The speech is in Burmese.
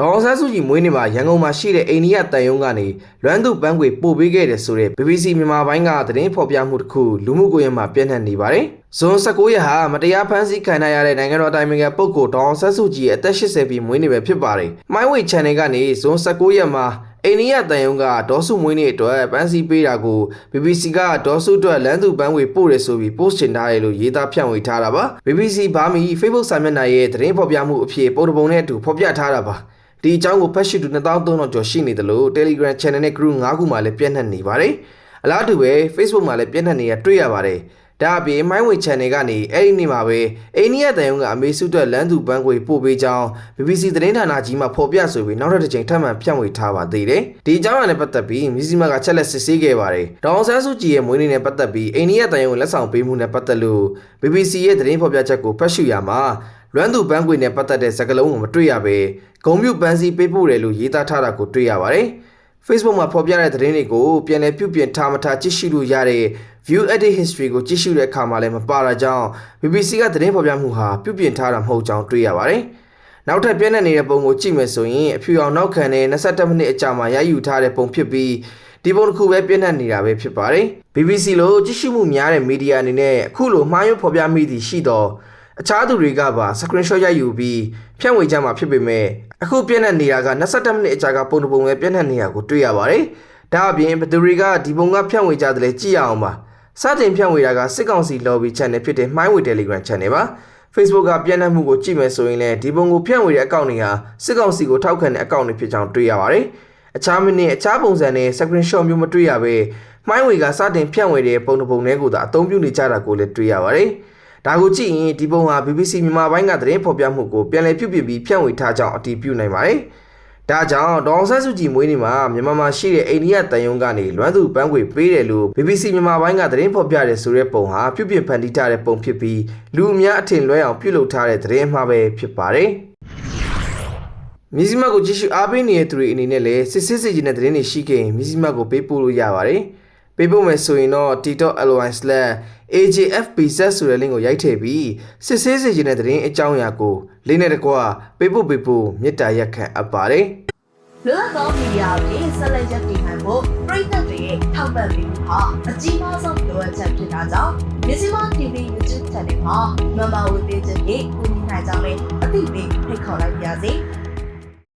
ဒေါအောင်ဆန်းစုကြည်မွေးနေ့မှာရန်ကုန်မှာရှိတဲ့အိန္ဒိယတန်ယုံကနေလွမ်းသူပန်းခွေပို့ပေးခဲ့တယ်ဆိုတဲ့ BBC မြန်မာပိုင်းကသတင်းဖော်ပြမှုတစ်ခုလူမှုကွန်ရက်မှာပြန့်နှံ့နေပါတယ်။ဇွန်19ရက်ဟာမတရားဖမ်းဆီးခံရတဲ့နိုင်ငံတော်အတိုင်ပင်ခံပုဂ္ဂိုလ်ဒေါအောင်ဆန်းစုကြည်ရဲ့အသက်80ပြည့်မွေးနေ့ပဲဖြစ်ပါတယ်။ MyWay Channel ကနေဇွန်19ရက်မှာအိန္ဒိယတန်ယုံကဒေါ်စုမွေးနေ့အတွက်ပန်းစည်းပေးတာကို BBC ကဒေါ်စုအတွက်လမ်းသူပန်းဝေပို့တယ်ဆိုပြီး post တင်ထားတယ်လို့ရေးသားဖြန့်ဝေထားတာပါ BBC ဘာမီ Facebook စာမျက်နှာရဲ့သတင်းဖော်ပြမှုအဖြစ်ပုံတစ်ပုံနဲ့အတူဖော်ပြထားတာပါ ဒီအကြောင်းကိုဖတ်ရှုသူ2300ကျော်ရှိနေတယ်လို့ Telegram Channel နဲ့ Group 9ခုမှလည်းပြန့်နှံ့နေပါတယ်အလားတူပဲ Facebook မှာလည်းပြန့်နှံ့နေရတွေ့ရပါတယ်ဒါအပြင် MyWay Channel ကနေအဲ့ဒီနေ့မှာပဲအိန္ဒိယတန်ယုံကအမေစုအတွက်လမ်းသူပန်းခွေပို့ပေးကြောင်း BBC သတင်းဌာနကြီးမှဖော်ပြဆိုပြီးနောက်ထပ်တစ်ချိန်ထပ်မံဖြန့်ဝေထားပါသေးတယ်။ဒီအကြောင်းအရာနဲ့ပတ်သက်ပြီးမြစည်းမကချက်လက်စစ်ဆေးခဲ့ပါတယ်။ဒေါအောင်ဆန်းစုကြည်ရဲ့မွေးနေ့နဲ့ပတ်သက်ပြီးအိန္ဒိယတန်ယုံလက်ဆောင်ပေးမှုနဲ့ပတ်သက်လို့ BBC ရဲ့သတင်းဖော်ပြချက်ကိုဖတ်ရှုရမှာ လွမ်းသူပန်းခွေနဲ့ပတ်သက်တဲ့စကားလုံးကိုမတွေ့ရဘဲဂုံမြုပ်ပန်းစည်းပေးပို့တယ်လို့ရေးသားထားတာကိုတွေ့ရပါတယ်။ Facebook မှာဖော်ပြတဲ့သတင်းတွေကိုပြန်လည်ပြုပြင်ထားမထားကြည့်ရှုလို့ရတဲ့ view edit history ကိုကြည့်ရှုတဲ့အခါမှာလည်းမပါတာကြောင့် BBC ကသတင်းဖော်ပြမှုဟာပြုပြင်ထားတာမဟုတ်ကြောင်းတွေ့ရပါတယ်။နောက်ထပ်ပြည့်နေနေတဲ့ပုံကိုကြည့်မယ်ဆိုရင်အဖြူအောင်နောက်ခံတဲ့22မိနစ်အကြာမှာရယူထားတဲ့ပုံဖြစ်ပြီးဒီပုံတစ်ခုပဲပြည့်နေနေတာပဲဖြစ်ပါတယ်။ BBC လိုကြည့်ရှုမှုများတဲ့မီဒီယာအနေနဲ့အခုလိုမှားယွင်းဖော်ပြမိသည်ရှိတော့ အခြားသူတွေကပါ screenshot ရိုက်ယူပြီးဖြန့်ဝေကြမှာဖြစ်ပေမဲ့အခုပြည့်နေနေတာက22မိနစ်အကြာကပုံတစ်ပုံပဲပြည့်နေနေတာကိုတွေ့ရပါတယ်။ဒါအပြင်ဘယ်သူတွေကဒီပုံကဖြန့်ဝေကြတယ်လဲကြည့်ရအောင်ပါ။စတင်ဖြန့်ဝေတာကစစ်ကောင်စီ lobby channel ဖြစ်တဲ့ MyWay Telegram channel ပါ Facebook ကပြန့်နှံ့မှုကိုကြည့်မယ်ဆိုရင်လည်းဒီပုံကိုဖြန့်ဝေတဲ့အကောင့်တွေဟာစစ်ကောင်စီကိုထောက်ခံတဲ့အကောင့်တွေဖြစ်ကြောင်းတွေ့ရပါတယ်။အခြားမိနစ်အခြားပုံစံနဲ့ screenshot မျိုးမတွေ့ရဘဲ MyWay ကစတင်ဖြန့်ဝေတဲ့ပုံတစ်ပုံတွေကိုသာအသုံးပြုနေကြတာကိုလည်းတွေ့ရပါတယ်။ ဒါကိုကြည့်ရင်ဒီပုံဟာ BBC မြန်မာပိုင်းကသတင်းဖော်ပြမှုကိုပြန်လည်ပြုပြင်ပြီးဖြန့်ဝေထားကြောင်းအတည်ပြုနိုင်ပါတယ်။ဒါကြောင့်ဒေါအောင်ဆန်းစုကြည်မွေးနေ့မှာမြန်မာမှာရှိတဲ့အိန္ဒိယတန်ယုံကနေလွမ်းသူပန်းခွေပေးတယ်လို့ BBC မြန်မာပိုင်းကသတင်းဖော်ပြတယ်ဆိုတဲ့ပုံဟာပြုပြင်ဖန်တီးထားတဲ့ပုံဖြစ်ပြီးလူအများအထင်လွဲအောင်ပြုလုပ်ထားတဲ့သတင်းမှားပဲဖြစ်ပါတယ်။မြစည်းမကိုကြည့်ရှုအားပေးနေတဲ့သူတွေအနေနဲ့လည်းစစ်စစ်စီခြင်းတဲ့သတင်းတွေရှိခဲ့ရင်မြစည်းမကိုပေးပို့လို့ရပါတယ်။ ပေးပို့မယ်ဆိုရင်တော့ t.ly/ajfpz ဆိုတဲ့ link ကိုရိုက်ထည့်ပြီးစစ်ဆေးစီခြင်းတဲ့သတင်းအကြောင်းအရာကိုလိမ့်နဲ့တကွပေးပို့ပေးဖို့မေတ္တာရက်ခံအပ်ပါတယ်။လွတ်လပ်သောမီဒီယာတွေဆက်လက်ရည်တည်နိုင်ဖို့ပြည်သက်တွေရဲ့ထောက်ပံ့ပေးမှုဟာအကြီးမားဆုံးလိုအပ်ချက်ဖြစ်တာကြောင့်မြစီမ TV YouTube Channel မှာ Member ဝင်ပေးခြင်းဖြင့်ကူညီနိုင်ကြမယ်အသိပေးဖိတ်ခေါ်လိုက်ပါရစေ။